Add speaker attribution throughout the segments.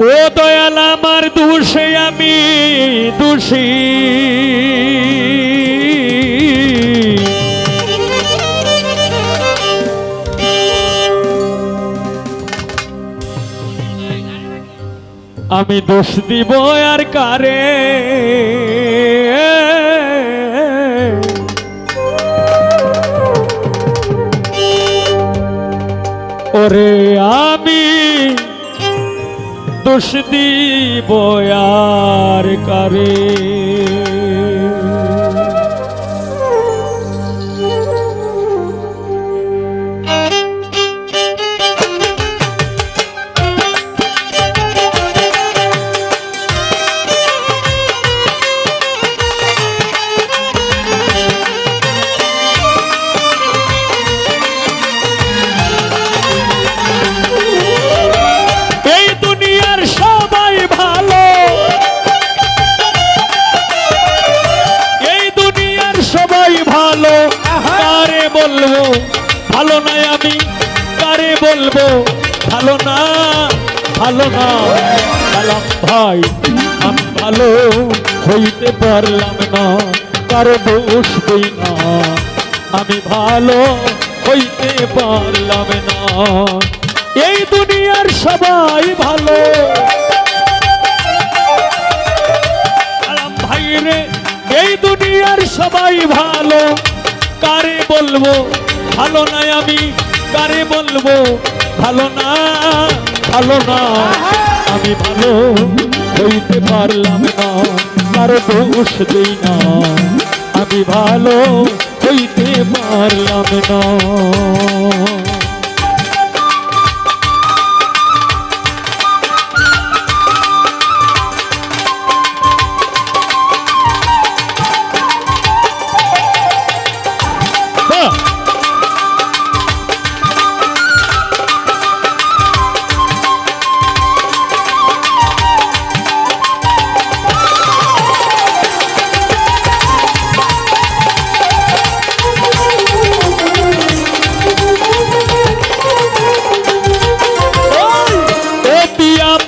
Speaker 1: ও দয়াল আমার দোষে আমি দোষী। আমি দোষ দিব আর কারে? ওরে আমি দোষ দিব আর কারে? বলব, ভালো নাই আমি, কারে বলব? ভালো না ভালো না। সালাম ভাই, আমি ভালো হইতে পারলাম না, কারও দেই না। আমি ভালো হইতে পারলাম না। এই দুনিয়ার সবাই ভালো। ভাই রে, এই দুনিয়ার সবাই ভালো। কারে বলব? ভালো না আমি, কারে বলব? ভালো না ভালো না। আমি ভালো হইতে পারলাম না, কারও দোষ দেই না। আমি ভালো হইতে পারলাম না।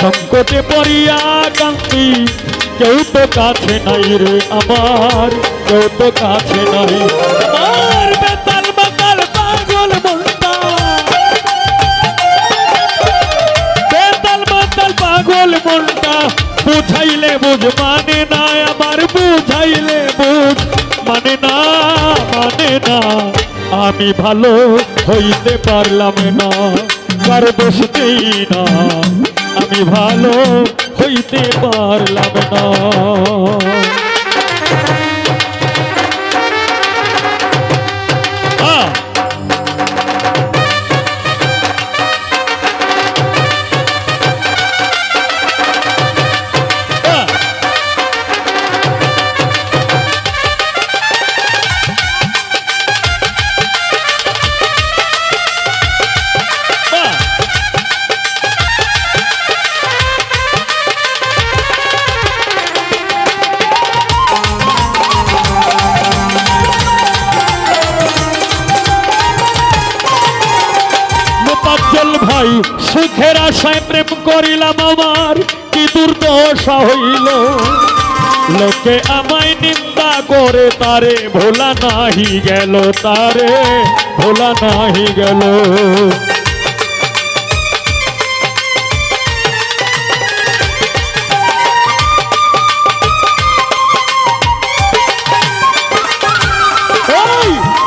Speaker 1: সংকটে পড়িয়া কান্তি কেউ তো কাছে নাই রে আমার, কেউ তো কাছে নাই। আমার পাগল মনটা। বেতাল বাতাল পাগল মনটা। বুঝাইলে বুঝ মানে না আমার বুঝাইলে বুঝ। মানে না মানে না, আমি ভালো হইতে পারলাম না। কার দোষ না। ভালো হইতে পারলাম না। আশায় প্রেম করিলাম আমার, কি দুর্দশা হইল। লোকে আমায় নিন্দা করে, তারে ভোলা নাহি গেল, তারে ভোলা নাহি গেল।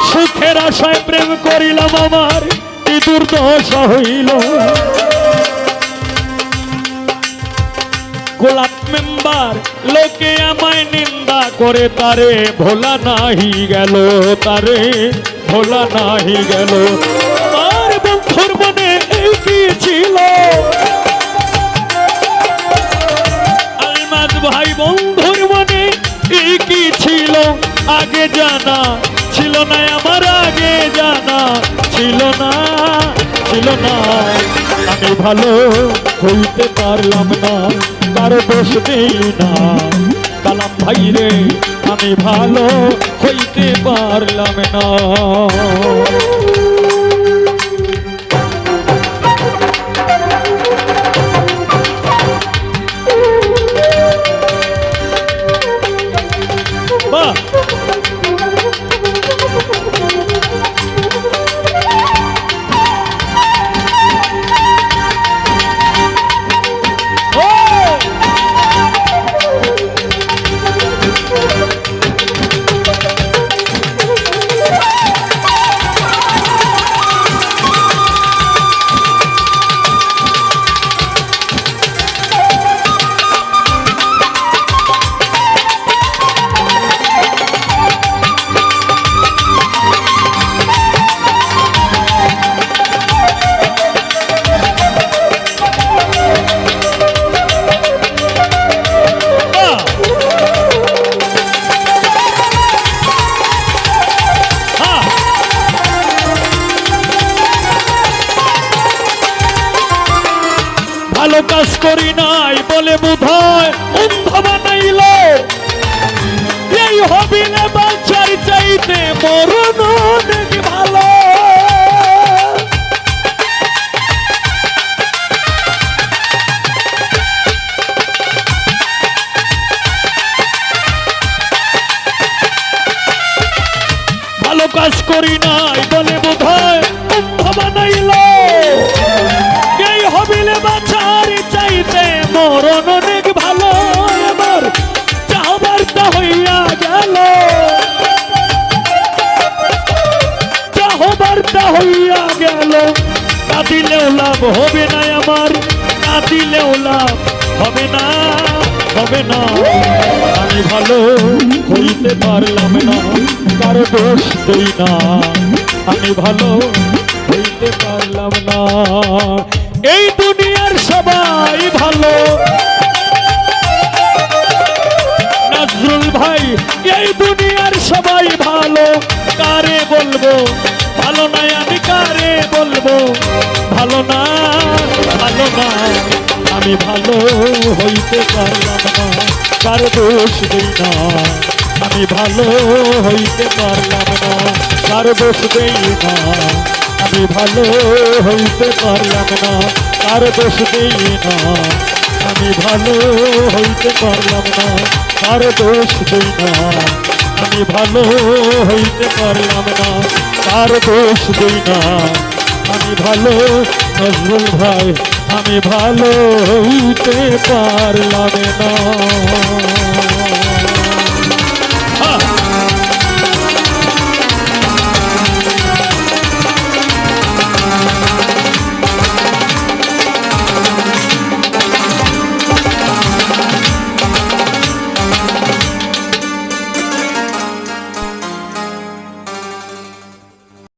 Speaker 1: সুখের আশায় প্রেম করিলাম আমার, কি দুর্দশা হইল। গোলাপ মেম্বার, লোকে আমায় নিন্দা করে, তারে ভোলা নাহি গেল, তারে ভোলা নাহি গেল। আর বন্ধুর মনে কি ছিল? আলমাদ ভাই বন্ধুর মনে কি ছিল? আগে জানা ছিল না, আমার আগে জানা ছিল না ছিল না। আমি ভালো হইতে পারলাম না। কারও দোষ নেই না। কালাম ভাই রে আমি ভালো হইতে পারলাম না। ভালো কাজ করি নাই বলে বোধ হয় বানাইল। এই হবিলে বাচ্চার চাইতে মরণ দিলেও লাভ হবে না আমার। না দিলেও লাভ হবে না হবে না। আমি ভালো হইতে পারলাম না, কারও দোষ দেই না। আমি ভালো হইতে পারলাম না। এই দুনিয়ার সবাই ভালো। নজরুল ভাই, এই দুনিয়ার সবাই ভালো। কারে বলব? ভালো না আমি, কারে বলব? ভালো না ভালো না, আমি ভালো হইতে পারলাম না, কার দোষ দেই না, আমি ভালো হইতে পারলাম না, কার দোষ দেই না, আমি ভালো হইতে পারলাম না, কার দোষ দেই না, আমি ভালো হইতে পারলাম না, কার দোষ দেই না, আমি ভালো হইতে পারলাম না, কার দোষ দেই না। আমি ভালো নজরুল ভাই আমি ভালো হইতে পারলাম না।